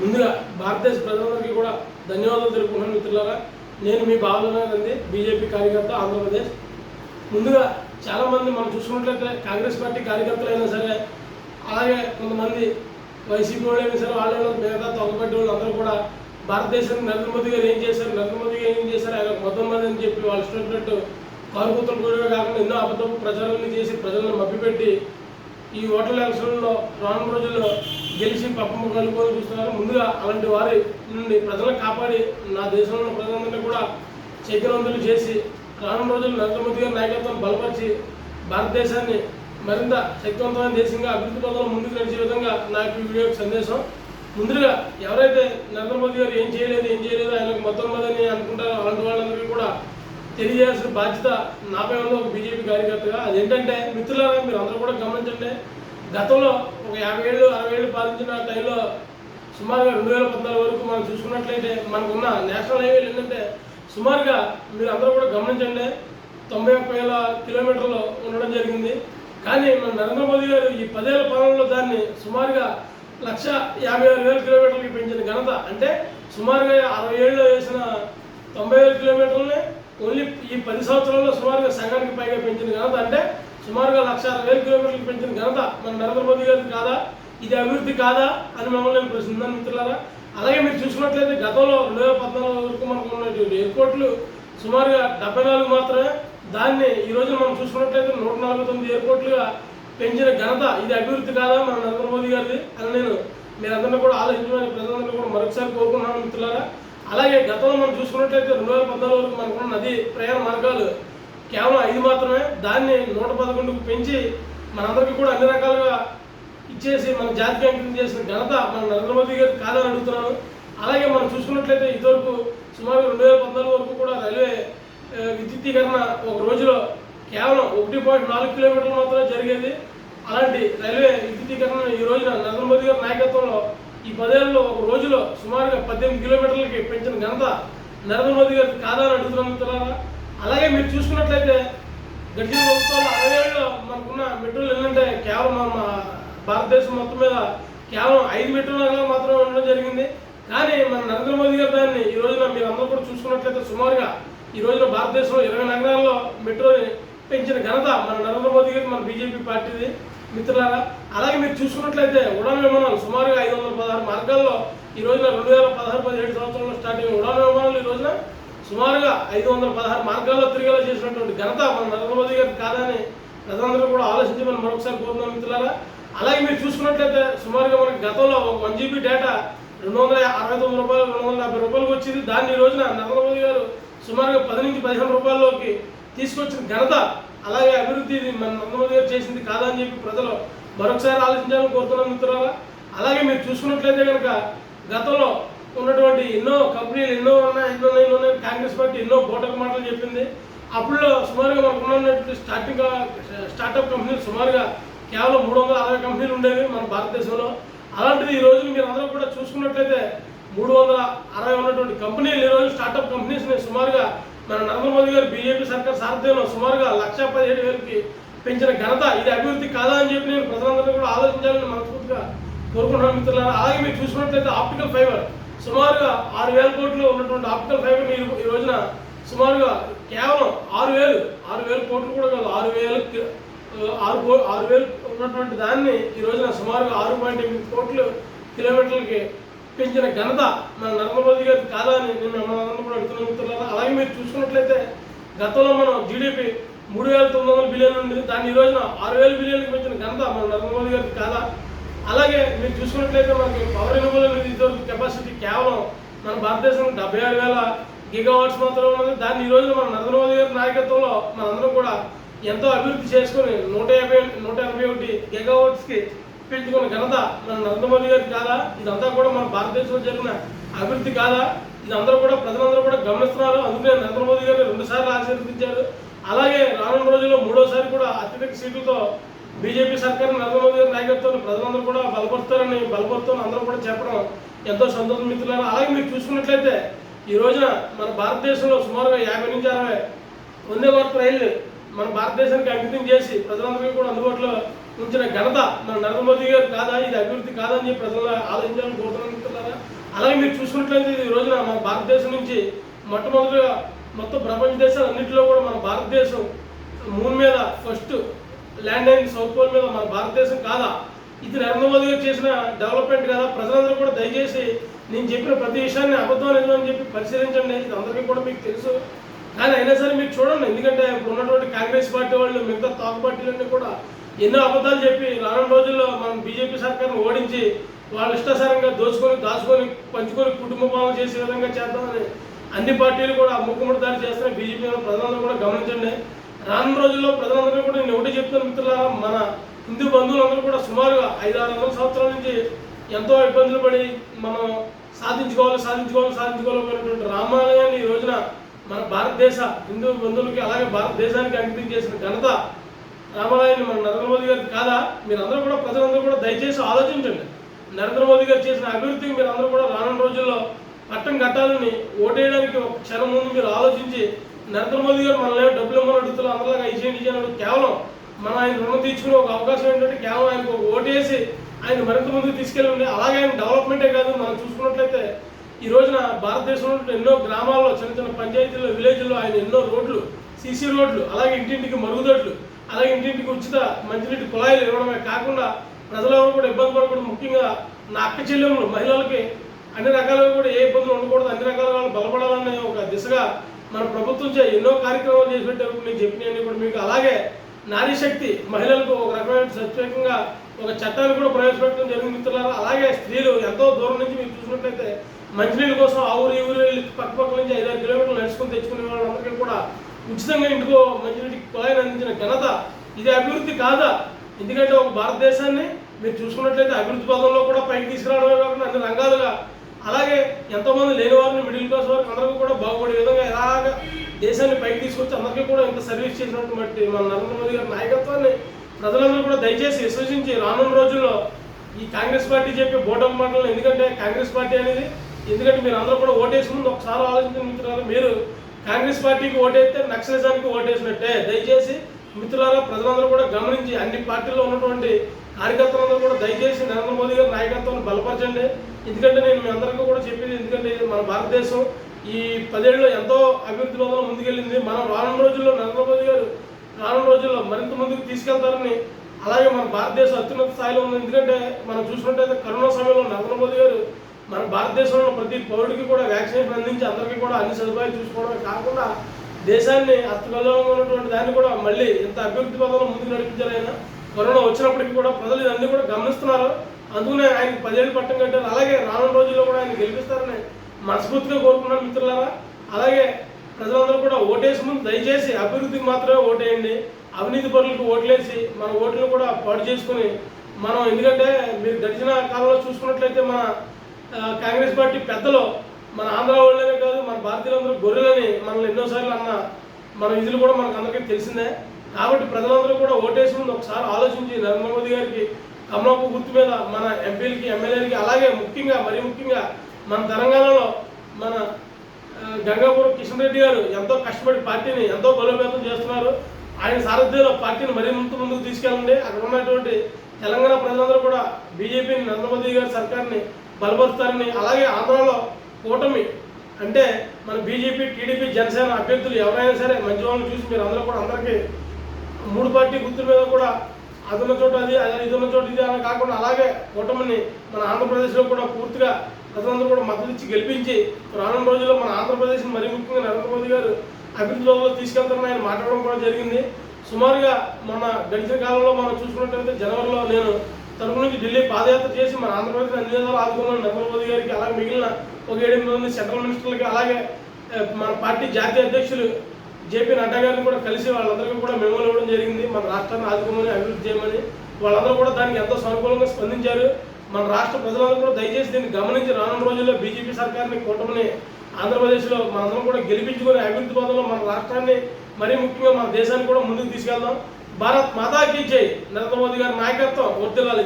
ముందుగా భారతదేశ ప్రజలందరికీ కూడా ధన్యవాదాలు తెలుపుకుంటున్నాను మిత్రులారా. నేను మీ బాలనాథండి బీజేపీ కార్యకర్త ఆంధ్రప్రదేశ్. ముందుగా చాలామంది మనం చూసుకున్నట్లయితే కాంగ్రెస్ పార్టీ కార్యకర్తలు అయినా సరే అలాగే కొంతమంది వైసీపీ వాళ్ళు అయినా సరే వాళ్ళు మిగతా తొలగబడ్డ వాళ్ళు అందరూ కూడా భారతదేశానికి నరేంద్ర మోదీ గారు ఏం చేశారు నరేంద్ర మోదీ గారు ఏం చేశారు ఆయన మొత్తం మంది అని చెప్పి వాళ్ళు ఇష్టపడినట్టు కారుకూతలు కూడా కాకుండా ఎన్నో అబద్ధపు ప్రచారాలను చేసి ప్రజలను మభ్యపెట్టి ఈ ఓటర్ ఎలక్షన్లో రాను రోజుల్లో గెలిచి పప్పమ్మ కలుపుకొని చూస్తున్నారు. ముందుగా అలాంటి వారి నుండి ప్రజలను కాపాడి నా దేశంలో ఉన్న ప్రజలందరినీ కూడా చైతన్యవంతులు చేసి రానున్న రోజుల్లో నరేంద్ర మోదీ గారి నాయకత్వం బలపరిచి భారతదేశాన్ని మరింత శక్తివంతమైన దేశంగా అభివృద్ధి పదంలో ముందుకు నడిచే విధంగా నాకు ఈ వీడియో సందేశం. ముందుగా ఎవరైతే నరేంద్ర మోదీ గారు ఏం చేయలేదు ఏం చేయలేదు ఆయనకు మొత్తం మదని అనుకుంటారో అలాంటి వాళ్ళందరికీ కూడా తెలియజేయాల్సిన బాధ్యత నాపై ఉన్న ఒక బీజేపీ కార్యకర్తగా. అదేంటంటే మిత్రులారా మీరు అందరూ కూడా గమనించండి. గతంలో ఒక యాభై ఏళ్ళు అరవై ఏళ్ళు పాలించిన టైంలో సుమారుగా రెండు వేల పద్నాలుగు వరకు మనం చూసుకున్నట్లయితే మనకున్న నేషనల్ హైవేలు ఏంటంటే సుమారుగా మీరు అందరూ కూడా గమనించండి తొంభై ఒక్క వేల కిలోమీటర్లు ఉండడం జరిగింది. కానీ మన నరేంద్ర మోదీ గారు ఈ పదేళ్ళ పాలనలో దాన్ని సుమారుగా లక్ష యాభై ఆరు వేల కిలోమీటర్లకి పెంచిన ఘనత అంటే సుమారుగా అరవై ఏళ్ళు వేసిన తొంభై వేల కిలోమీటర్లని ఓన్లీ ఈ పది సంవత్సరాల్లో సుమారుగా సగానికి పైగా పెంచిన ఘనత అంటే సుమారుగా లక్ష అరవై వేల కిలోమీటర్లకు పెంచిన ఘనత మన నరేంద్ర మోదీ గారికి కాదా? ఇది అభివృద్ధి కాదా? అని మిమ్మల్ని నేను ప్రశ్నిస్తున్నాను మిత్రులారా అలాగే మీరు చూసుకున్నట్లయితే గతంలో రెండు వేల పద్నాలుగు వరకు మనకు ఉన్నటువంటి ఎయిర్పోర్ట్లు సుమారుగా డెబ్బై నాలుగు మాత్రమే. దాన్ని ఈ రోజు మనం చూసుకున్నట్లయితే నూట నలభై తొమ్మిది ఎయిర్పోర్ట్లుగా పెంచిన ఘనత ఇది అభివృద్ధి కాదా మన నరేంద్ర మోదీ గారిది? అని నేను మీరందరినీ కూడా ఆలోచించమని ప్రజలందరినీ కూడా మరొకసారి కోరుకున్నాను మిత్రులారా. అలాగే గతంలో మనం చూసుకున్నట్లయితే రెండు వేల పద్నాలుగు వరకు మనకున్న నది ప్రయాణ మార్గాలు కేవలం ఐదు మాత్రమే. దాన్ని నూట పదకొండుకు పెంచి మనందరికీ కూడా అన్ని రకాలుగా ఇచ్చేసి మన జాతికి అంకితం చేసిన ఘనత మన నరేంద్ర మోదీ గారు కాదని అడుగుతున్నాను. అలాగే మనం చూసుకున్నట్లయితే ఇదివరకు సుమారు రెండు వేల పద్నాలుగు వరకు కూడా రైల్వే ఆ, విద్యుద్దీకరణ ఒక రోజులో కేవలం ఒకటి పాయింట్ నాలుగు కిలోమీటర్లు మాత్రమే జరిగేది. అలాంటి రైల్వే విద్యుద్దీకరణ ఈ రోజున నరేంద్ర మోదీ గారి నాయకత్వంలో ఈ పదేళ్ళలో ఒక రోజులో సుమారుగా పద్దెనిమిది కిలోమీటర్లకి పెంచిన ఘనత నరేంద్ర మోదీ గారికి కాదని అడుగుతున్నాను అలాగే మీరు చూసుకున్నట్లయితే గడిచిన ప్రభుత్వాలు అరవై ఏళ్ళలో మనకున్న మెట్రోలు ఏంటంటే కేవలం మన భారతదేశం మొత్తం మీద కేవలం ఐదు మెట్రో నగరాలు మాత్రమే ఉండడం జరిగింది. కానీ మన నరేంద్ర మోదీ గారు దాన్ని ఈ రోజున మీరు అందరూ కూడా చూసుకున్నట్లయితే సుమారుగా ఈ రోజున భారతదేశంలో ఇరవై నగరాల్లో మెట్రోని పెంచిన ఘనత మన నరేంద్ర మోదీ గారి మన బీజేపీ పార్టీది. మిత్రులారా అలాగే మీరు చూసుకున్నట్లయితే ఉడాన్ విమానాలు సుమారుగా ఐదు వందల పదహారు మార్గాల్లో ఈ రోజున రెండు వేల పదహారు పదిహేడు సంవత్సరంలో స్టార్ట్ అయిన ఉడాన్ విమానాలు ఈ రోజున సుమారుగా ఐదు వందల పదహారు మార్గాల్లో తిరిగేలా చేసినటువంటి ఘనత మన నరేంద్ర మోదీ గారికి కాదని ప్రజలందరూ కూడా ఆలోచించమని మరొకసారి కోరుతున్నాం మిత్రులారా. అలాగే మీరు చూసుకున్నట్లయితే సుమారుగా మనకి గతంలో ఒక వన్ జీబీ డేటా రెండు వందల అరవై తొమ్మిది రూపాయలు రెండు వందల యాభై రూపాయలకు వచ్చింది. దాన్ని ఈ రోజున నరేంద్ర మోదీ గారు సుమారుగా పది నుంచి పదిహేను రూపాయల్లోకి తీసుకొచ్చిన ఘనత అలాగే అభివృద్ధి మన నరేంద్ర గారు చేసింది కాదని చెప్పి ప్రజలు మరొకసారి ఆలోచించాలని కోరుతున్నాం మిత్రులారా. అలాగే మీరు చూసుకున్నట్లయితే కనుక గతంలో ఉన్నటువంటి ఎన్నో కంపెనీలు ఎన్నో ఉన్నాయి ఎన్నో ఎన్నో ఉన్నాయి కాంగ్రెస్ పార్టీ ఎన్నో బోటకు మాటలు చెప్పింది. అప్పుడు సుమారుగా మనకు ఉన్నటువంటి స్టార్టింగ్ స్టార్టప్ కంపెనీలు సుమారుగా కేవలం మూడు వందల అరవై కంపెనీలు ఉండేవి మన భారతదేశంలో. అలాంటిది ఈ రోజు మీరు అందరూ కూడా చూసుకున్నట్లయితే మూడు వందల అరవై ఉన్నటువంటి కంపెనీలు ఈ రోజు స్టార్టప్ కంపెనీస్ని సుమారుగా మన నరేంద్ర మోదీ గారు బీజేపీ సర్కార్ సారథ్యంలో సుమారుగా లక్ష పదిహేడు వేలకి పెంచిన ఘనత ఇది అభివృద్ధి కాదా అని చెప్పి నేను ప్రజలందరినీ కూడా ఆలోచించాలని మనస్ఫూర్తిగా కోరుకుంటున్నాను మిత్రులారా. అలాగే మీరు చూసుకున్నట్లయితే ఆప్టికల్ ఫైబర్ సుమారుగా ఆరు వేల కోట్లు ఉన్నటువంటి ఆప్టికల్ ఫైబర్ ఈ ఈ రోజున సుమారుగా కేవలం ఆరు వేలు ఆరు వేల కోట్లు కూడా కాదు ఆరు వేలు ఆరు కో ఆరు వేలు ఉన్నటువంటి దాన్ని ఈ రోజున సుమారుగా ఆరు పాయింట్ ఎనిమిది కోట్లు కిలోమీటర్లకి పెంచిన ఘనత మన నరేంద్ర గారికి కాదా అని నేను మిమ్మల్ని కూడా అడుగుతున్నాను మిత్రులారా. అలాగే మీరు చూసుకున్నట్లయితే గతంలో మనం జీడిపి మూడు వేల తొమ్మిది వందల బిలియన్ ఉంది దాన్ని ఈ రోజున ఆరు వేల బిలియన్కి పెంచిన ఘనత మన నరేంద్ర మోదీ గారికి కాదా అలాగే మీరు చూసుకున్నట్లయితే మనకి పవర్ ఎనుగోలు అనేది ఇదివరకు కెపాసిటీ కేవలం మన భారతదేశంలో డెబ్బై ఆరు వేల గిగావాట్స్ మాత్రమే ఉన్నది. దాన్ని ఈ రోజున మన నరేంద్ర మోదీ గారి నాయకత్వంలో మనందరం కూడా ఎంతో అభివృద్ధి చేసుకొని నూట యాభై నూట ఎనభై ఒకటి గిగావాట్స్కి పెంచుకున్న ఘనత మన నరేంద్ర మోదీ గారికి కాదా? ఇదంతా కూడా మన భారతదేశంలో జరిగిన అభివృద్ధి కాదా? ఇదందరూ కూడా ప్రజలందరూ కూడా గమనిస్తున్నారు. అందుకే నరేంద్ర మోదీ గారు రెండుసార్లు ఆశీర్వదించారు. అలాగే రానున్న రోజుల్లో మూడోసారి కూడా అత్యధిక సీట్లతో బీజేపీ సర్కార్ నరేంద్ర మోదీ గారి నాయకత్వాన్ని ప్రజలందరూ కూడా బలపరుస్తారని బలపరుస్తారని అందరూ కూడా చెప్పడం ఎంతో సంతోషం మిత్రులారు. అలాగే మీరు చూసుకున్నట్లయితే ఈ రోజున మన భారతదేశంలో సుమారుగా యాభై నుంచి అరవై వందే భారత్ రైళ్ళు మన భారతదేశానికి అంకితం చేసి ప్రజలందరికీ కూడా అందుబాటులో ఉంచిన ఘనత మన నరేంద్ర మోదీ గారు కాదా? ఇది అభివృద్ధి కాదని చెప్పి ప్రజలు ఆలోచించాలని కోరుతున్నారా అలాగే మీరు చూసుకున్నట్లయితే ఈ రోజున మన భారతదేశం నుంచి మొట్టమొదటిగా మొత్తం ప్రపంచ దేశాలు అన్నింటిలో కూడా మన భారతదేశం మూన్ మీద ఫస్ట్ ల్యాండ్ అయిన సౌత్ పోల్ మీద మన భారతదేశం కాదా? ఇది నరేంద్ర మోదీ గారు చేసిన డెవలప్మెంట్ కదా? ప్రజలందరూ కూడా దయచేసి నేను చెప్పిన ప్రతి విషయాన్ని అబద్ధం నిజమని చెప్పి పరిశీలించండి. ఇది అందరికీ కూడా మీకు తెలుసు. కానీ అయినా సరే మీరు చూడండి. ఎందుకంటే ఇప్పుడు ఉన్నటువంటి కాంగ్రెస్ పార్టీ వాళ్ళు మిగతా తాకు పార్టీలన్నీ కూడా ఎన్నో అబద్ధాలు చెప్పి రానున్న రోజుల్లో మనం బీజేపీ సర్కార్ను ఓడించి వాళ్ళ ఇష్టాసారంగా దోచుకొని దాచుకొని పంచుకొని కుటుంబ భావం చేసే విధంగా చేద్దామని అన్ని పార్టీలు కూడా ముక్కుముడి దాడి చేస్తున్నాయి బీజేపీ ప్రజలందరూ కూడా గమనించండి. రానున్న రోజుల్లో ప్రజలందరూ కూడా నేను ఒకటి చెప్తాను మిత్రులారా మన హిందూ బంధువులందరూ కూడా సుమారుగా ఐదు ఆరు వందల సంవత్సరాల నుంచి ఎంతో ఇబ్బందులు పడి మనం సాధించుకోవాలి సాధించుకోవాలి సాధించుకోవాలనేటువంటి రామాలయాన్ని ఈ రోజున మన భారతదేశ హిందూ బంధువులకి అలాగే భారతదేశానికి అంకితం చేసిన ఘనత రామాలయాన్ని మన నరేంద్ర మోదీ గారికి కాదా? మీరందరూ కూడా ప్రజలందరూ కూడా దయచేసి ఆలోచించండి. నరేంద్ర మోదీ గారు చేసిన అభివృద్ధికి మీరు అందరూ కూడా రానున్న రోజుల్లో పట్టం కట్టాలని ఓటేయడానికి ఒక క్షణం ముందు మీరు ఆలోచించి నరేంద్ర మోదీ గారు మనల్ని డబ్బులు ఇమ్మని అడుగుతున్నారు అందరిలాగా ఇచ్చేయండి ఇచ్చేయడం కేవలం మనం ఆయన రుణం తీర్చుకునే ఒక అవకాశం ఏంటంటే కేవలం ఆయనకు ఒక ఓటేసి ఆయన మరింత ముందుకు తీసుకెళ్ళండి. అలాగే ఆయన డెవలప్మెంటే కాదు మనం చూసుకున్నట్లయితే ఈ రోజున భారతదేశంలో ఎన్నో గ్రామాల్లో చిన్న చిన్న పంచాయతీల్లో విలేజ్లో ఆయన ఎన్నో రోడ్లు సీసీ రోడ్లు అలాగే ఇంటింటికి మరుగుదొడ్లు అలాగే ఇంటింటికి ఉచిత మంచినీటి కుళాయిలు ఇవ్వడమే కాకుండా ప్రజలెవరు కూడా ఇబ్బంది పడకూడదు. ముఖ్యంగా నా అక్క చెల్లెములు మహిళలకి అన్ని రకాలుగా కూడా ఏ ఇబ్బందులు ఉండకూడదు. అన్ని రకాలుగా వాళ్ళు బలపడాలనే ఒక దిశగా మన ప్రభుత్వం చే ఎన్నో కార్యక్రమాలు చేసి నేను చెప్పినవన్నీ కూడా మీకు అలాగే నారీ శక్తి మహిళలకు ఒక రకమైన ప్రత్యేకంగా ఒక చట్టాన్ని కూడా ప్రవేశపెట్టడం జరిగింది మిత్రులారా. అలాగే స్త్రీలు ఎంతో దూరం నుంచి మీరు చూసినట్లయితే మంచినీళ్ళ కోసం ఆ ఊరు ఈ ఊరు వెళ్ళి పక్క పక్క నుంచి ఐదారు కిలోమీటర్లు నడుచుకుని తెచ్చుకునే వాళ్ళందరికీ కూడా ఉచితంగా ఇంటికో మంచినీటి కుళాయిని అందించిన ఘనత ఇది అభివృద్ధి కాదా? ఎందుకంటే ఒక భారతదేశాన్ని మీరు చూసుకున్నట్లయితే అభివృద్ధి పదంలో కూడా పైకి తీసుకురావడమే కాకుండా అన్ని రంగాలుగా. అలాగే ఎంతోమంది లేని వారిని మిడిల్ క్లాస్ వారికి అందరికీ కూడా బాగుపడే విధంగా ఎలాగ దేశాన్ని పైకి తీసుకొచ్చి అందరికీ కూడా ఇంత సర్వీస్ చేసినటువంటి మన నరేంద్ర మోదీ గారి నాయకత్వాన్ని ప్రజలందరూ కూడా దయచేసి విశ్వసించి రానున్న రోజుల్లో ఈ కాంగ్రెస్ పార్టీ చెప్పే బోటం మాటలు ఎందుకంటే కాంగ్రెస్ పార్టీ అనేది ఎందుకంటే మీరు అందరూ కూడా ఓటేసి ముందు ఒకసారి ఆలోచించిన మీరు కాంగ్రెస్ పార్టీకి ఓటేస్తే నక్సలిజానికి ఓటేసినట్టే. దయచేసి మిత్రులారా ప్రజలందరూ కూడా గమనించి అన్ని పార్టీల్లో ఉన్నటువంటి కార్యకర్తలందరూ కూడా దయచేసి నరేంద్ర మోదీ గారి నాయకత్వాన్ని బలపరచండి. ఎందుకంటే నేను మీ అందరికీ కూడా చెప్పింది ఎందుకంటే ఇది మన భారతదేశం. ఈ పదేళ్ళలో ఎంతో అభివృద్ధి ముందుకెళ్ళింది. మనం రానున్న రోజుల్లో నరేంద్ర మోదీ గారు రానున్న రోజుల్లో మరింత ముందుకు తీసుకెళ్తారని అలాగే మన భారతదేశం అత్యున్నత స్థాయిలో ఉంది. ఎందుకంటే మనం చూసినట్టయితే కరోనా సమయంలో నరేంద్ర మోదీ గారు మన భారతదేశంలో ప్రతి పౌరుడికి కూడా వ్యాక్సినేషన్ అందించి అందరికీ కూడా అన్ని సదుపాయాలు చూసుకోవడమే కాకుండా దేశాన్ని అస్తగలంగా ఉన్నటువంటి దాన్ని కూడా మళ్ళీ ఎంత అభివృద్ధి పదంలో ముందుకు నడిపించారైనా కరోనా వచ్చినప్పటికీ కూడా ప్రజలు ఇవన్నీ కూడా గమనిస్తున్నారు. అందుకనే ఆయన పదేళ్ళు పట్టం కట్టారు. అలాగే రానున్న రోజుల్లో కూడా ఆయన గెలిపిస్తారని మనస్ఫూర్తిగా కోరుకున్నాను మిత్రులారా. అలాగే ప్రజలందరూ కూడా ఓటేసి ముందు దయచేసి అభివృద్ధికి మాత్రమే ఓటేయండి. అవినీతి పరులకు ఓట్లేసి మన ఓట్లను కూడా పాడు చేసుకుని మనం ఎందుకంటే మీరు గడిచిన కాలంలో చూసుకున్నట్లయితే మన కాంగ్రెస్ పార్టీ పెద్దలు మన ఆంధ్ర వాళ్ళనే కాదు మన భారతీయులందరూ గొర్రెలని మనల్ని ఎన్నోసార్లు అన్న మన విధులు కూడా మనకు అందరికీ తెలిసిందే. కాబట్టి ప్రజలందరూ కూడా ఓటేసి ముందు ఒకసారి ఆలోచించి నరేంద్ర మోదీ గారికి కమలాపు గుర్తు మీద మన ఎంపీలకి ఎమ్మెల్యేలకి అలాగే ముఖ్యంగా మరీ ముఖ్యంగా మన తెలంగాణలో మన ఆ, గంగాపురం కిషన్ రెడ్డి గారు ఎంతో కష్టపడి పార్టీని ఎంతో బలోపేతం చేస్తున్నారు. ఆయన సారథ్యంలో పార్టీని మరింత ముందుకు తీసుకెళ్ళండి. అక్కడ ఉన్నటువంటి తెలంగాణ ప్రజలందరూ కూడా బీజేపీని నరేంద్ర మోదీ గారి సర్కార్ని బలపరుస్తారని అలాగే ఆంధ్రాలో కూటమి అంటే మన బీజేపీ టీడీపీ జనసేన అభ్యర్థులు ఎవరైనా సరే మంచి వాళ్ళని చూసి మీరు అందరూ కూడా అందరికీ మూడు పార్టీ గుర్తుల మీద కూడా అదున్న చోట అది అది ఇది ఉన్న చోట ఇది అని కాకుండా అలాగే కూటమిని మన ఆంధ్రప్రదేశ్లో కూడా పూర్తిగా ప్రజలందరూ కూడా మద్దతు ఇచ్చి గెలిపించి రానున్న రోజుల్లో మన ఆంధ్రప్రదేశ్ మరీ ముఖ్యంగా నరేంద్ర మోదీ గారు అభివృద్ధిలో తీసుకెళ్తారని ఆయన మాట్లాడడం కూడా జరిగింది. సుమారుగా మన గడిచిన కాలంలో మనం చూసుకున్నట్లయితే జనవరిలో నేను తరపు నుంచి ఢిల్లీ పాదయాత్ర చేసి మన ఆంధ్రప్రదేశ్ అన్ని విధాలు ఆదుకున్నాం నరేంద్ర మోదీ గారికి అలాగే మిగిలిన ఒక ఏడెనిమిది మంది సెంట్రల్ మినిస్టర్లకి అలాగే మన పార్టీ జాతీయ అధ్యక్షులు జేపీ నడ్డా గారిని కూడా కలిసి వాళ్ళందరికీ కూడా మెమోలు ఇవ్వడం జరిగింది. మన రాష్ట్రాన్ని ఆదుకోమని అభివృద్ధి చేయమని వాళ్ళందరూ కూడా దానికి ఎంతో సానుకూలంగా స్పందించారు. మన రాష్ట్ర ప్రజలందరూ కూడా దయచేసి దీన్ని గమనించి రానున్న రోజుల్లో బీజేపీ సర్కార్ని కూటమిని ఆంధ్రప్రదేశ్లో మనందరం కూడా గెలిపించుకుని అభివృద్ధి పదంలో మన రాష్ట్రాన్ని మరీ ముఖ్యంగా మన దేశాన్ని కూడా ముందుకు తీసుకెళ్దాం. భారత్ మాతాకి జై. నరేంద్ర మోదీ గారి నాయకత్వం వర్దిల్లాలి